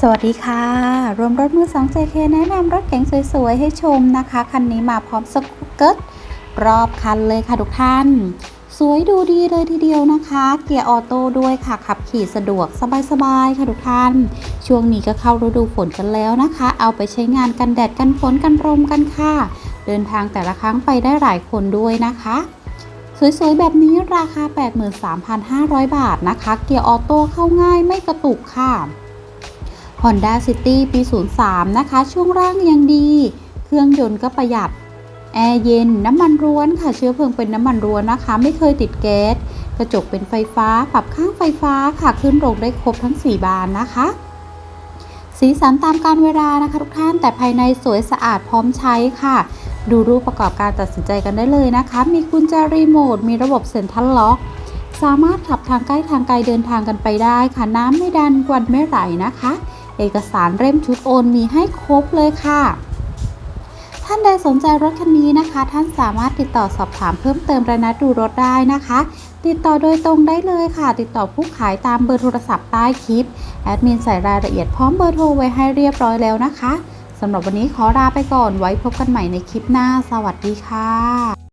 สวัสดีค่ะ รวมรถมือ 2 JK แนะนำรถเก๋งสวยๆ ให้ชมนะคะ คันนี้มาพร้อมสกูตเกิร์ตรอบคันเลยค่ะทุกท่าน สวยดูดีเลยทีเดียวนะคะ เกียร์ออโต้ด้วยค่ะ ขับขี่สะดวกสบายๆ ค่ะทุกท่าน ช่วงนี้ก็เข้าฤดูฝนกันแล้วนะคะ เอาไปใช้งานกันแดดกันฝนกันลมกันค่ะ เดินทางแต่ละครั้งไปได้หลายคนด้วยนะคะสวยๆ แบบนี้ราคา 83,500 บาทนะคะ เกียร์ออโต้เข้าง่ายไม่กระตุกค่ะ Honda City ปี 03 นะคะ ช่วงล่างยังดี เครื่องยนต์ก็ประหยัด แอร์เย็น น้ำมันร้วนค่ะ เชื้อเพลิงเป็นน้ำมันร้วนนะคะ ไม่เคยติดแก๊ส กระจกเป็นไฟฟ้า ปรับข้างไฟฟ้าค่ะ ขึ้นลงได้ครบทั้ง 4 บานนะคะ สีสันตามการเวลานะคะทุกท่าน แต่ภายในสวยสะอาดพร้อมใช้ค่ะ ดูรูปประกอบการตัดสินใจกันได้เลยนะคะ มีกุญแจรีโมท มีระบบเซ็นทรัลล็อกสามารถขับทางใกล้ทางไกลเดินทางกันไปได้ค่ะ น้ำไม่ดันกวนไม่ไหลนะคะ เอกสารเล่มชุดโอนมีให้ครบเลยค่ะ ท่านใดสนใจรถคันนี้นะคะ ท่านสามารถติดต่อสอบถามเพิ่มเติมระนัดดูรถได้นะคะ ติดต่อโดยตรงได้เลยค่ะ ติดต่อผู้ขายตามเบอร์โทรศัพท์ใต้คลิปแอดมินใส่รายละเอียดพร้อมเบอร์โทรไว้ให้เรียบร้อยแล้วนะคะสำหรับวันนี้ขอลาไปก่อนไว้พบกันใหม่ในคลิปหน้า สวัสดีค่ะ